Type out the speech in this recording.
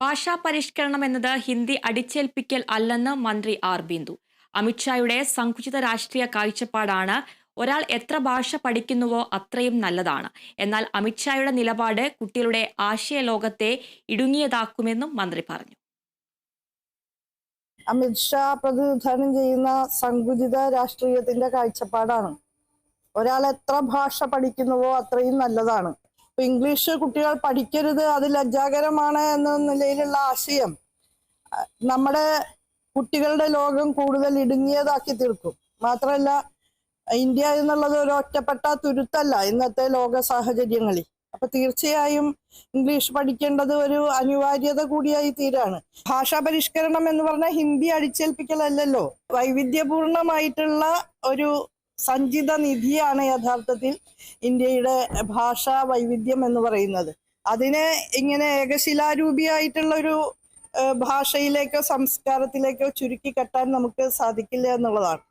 ഭാഷാ പരിഷ്കരണം എന്നത് ഹിന്ദി അടിച്ചേൽപ്പിക്കൽ അല്ലെന്ന് മന്ത്രി ആർ ബിന്ദു. അമിത്ഷായുടെ സങ്കുചിത രാഷ്ട്രീയ കാഴ്ചപ്പാടാണ് ഒരാൾ എത്ര ഭാഷ പഠിക്കുന്നുവോ അത്രയും നല്ലതാണ്. എന്നാൽ അമിത്ഷായുടെ നിലപാട് കുട്ടികളുടെ ആശയ ലോകത്തെ ഇടുങ്ങിയതാക്കുമെന്നും മന്ത്രി പറഞ്ഞു. അമിത്ഷാ പ്രതിനിധാനം ചെയ്യുന്ന സങ്കുചിത രാഷ്ട്രീയത്തിന്റെ കാഴ്ചപ്പാടാണ്. ഒരാൾ എത്ര ഭാഷ പഠിക്കുന്നുവോ അത്രയും നല്ലതാണ്. ഇംഗ്ലീഷ് കുട്ടികൾ പഠിക്കരുത് അത് ലജ്ജാകരമാണ് എന്ന നിലയിലുള്ള ആശയം നമ്മുടെ കുട്ടികളുടെ ലോകം കൂടുതൽ ഇടുങ്ങിയതാക്കി തീർക്കും. മാത്രമല്ല ഇന്ത്യ എന്നുള്ളത് ഒരു ഒറ്റപ്പെട്ട തുരുത്തല്ല ഇന്നത്തെ ലോക സാഹചര്യങ്ങളിൽ. അപ്പൊ തീർച്ചയായും ഇംഗ്ലീഷ് പഠിക്കേണ്ടത് ഒരു അനിവാര്യത കൂടിയായി തീരാണ്. ഭാഷാ പരിഷ്കരണം എന്ന് പറഞ്ഞാൽ ഹിന്ദി അടിച്ചേൽപ്പിക്കലല്ലല്ലോ. വൈവിധ്യപൂർണമായിട്ടുള്ള ഒരു സഞ്ചിത നിധിയാണ് യഥാർത്ഥത്തിൽ ഇന്ത്യയുടെ ഭാഷാ വൈവിധ്യം എന്ന് പറയുന്നത്. അതിനെ ഇങ്ങനെ ഏകശിലാരൂപിയായിട്ടുള്ള ഒരു ഭാഷയിലേക്കോ സംസ്കാരത്തിലേക്കോ ചുരുക്കി കെട്ടാൻ നമുക്ക് സാധിക്കില്ല എന്നുള്ളതാണ്.